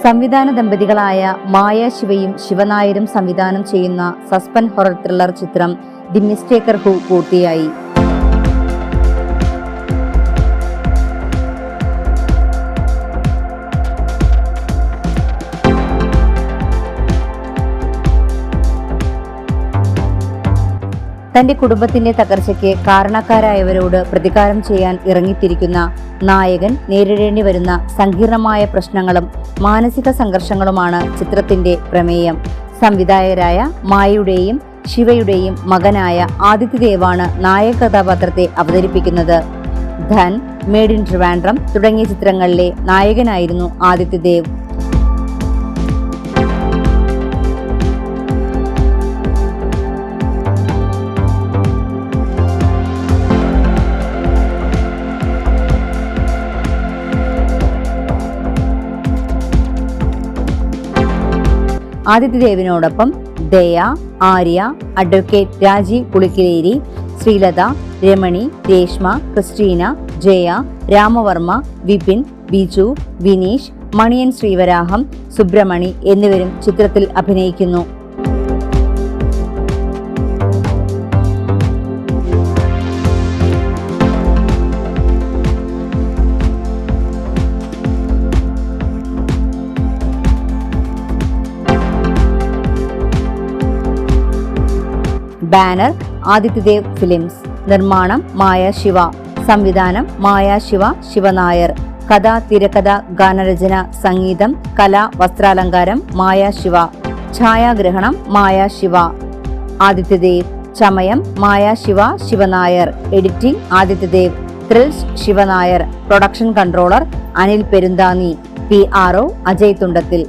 സംവിധാന ദമ്പതികളായ മായ ശിവയും ശിവനായരും സംവിധാനം ചെയ്യുന്ന സസ്പെൻ ഹൊറർ ത്രില്ലർ ചിത്രം ദി മിസ്റ്റേക്കർ ഹു പൂർത്തിയായി. തന്റെ കുടുംബത്തിന്റെ തകർച്ചയ്ക്ക് കാരണക്കാരായവരോട് പ്രതികാരം ചെയ്യാൻ ഇറങ്ങിത്തിരിക്കുന്ന നായകൻ നേരിടേണ്ടി വരുന്ന സങ്കീർണമായ പ്രശ്നങ്ങളും മാനസിക സംഘർഷങ്ങളുമാണ് ചിത്രത്തിന്റെ പ്രമേയം. സംവിധായകരായ മായയുടെയും ശിവയുടെയും മകനായ ആദിത്യദേവാണ് നായക കഥാപാത്രത്തെ അവതരിപ്പിക്കുന്നത്. ധൻ മേഡ് ഇൻ ട്രിവാൻഡ്രം തുടങ്ങിയ ചിത്രങ്ങളിലെ നായകനായിരുന്നു ആദിത്യദേവ്. ആദിത്യദേവിനോടൊപ്പം ദയ ആര്യ അഡ്വക്കേറ്റ് രാജീവ് പുളിക്കിലേരി ശ്രീലത രമണി രേഷ്മ ക്രിസ്റ്റീന ജയ രാമവർമ്മ വിപിൻ ബിജു വിനീഷ് മണിയൻ ശ്രീവരാഹം സുബ്രമണി എന്നിവരും ചിത്രത്തിൽ അഭിനയിക്കുന്നു. Banner Adityadev films. നിർമ്മാണം മായ ശിവ. സംവിധാനം മായ ശിവ ശിവനായർ. കഥ തിരക്കഥ ഗാനരചന സംഗീതം കല വസ്ത്രാലങ്കാരം മായ ശിവ. ഛായാഗ്രഹണം മായ ശിവ. ആദിത്യദേവ്. ചമയം Maya Shiva Shivanair. Editing Adityadev. Thrills Shivanair. Production controller Anil Perunthani P RO Ajay Thundathil.